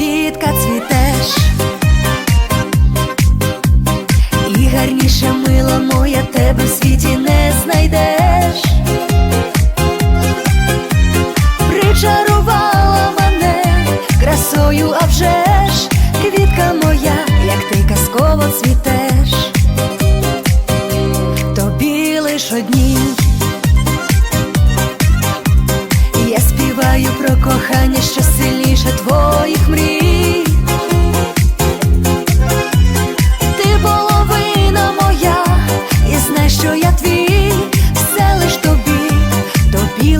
квітка цвітеш, і гарніше мило моя тебе в світі не знайдеш, причарувала мене красою, а вже ж квітка моя, як ти казково цвітеш, тобі лиш одні.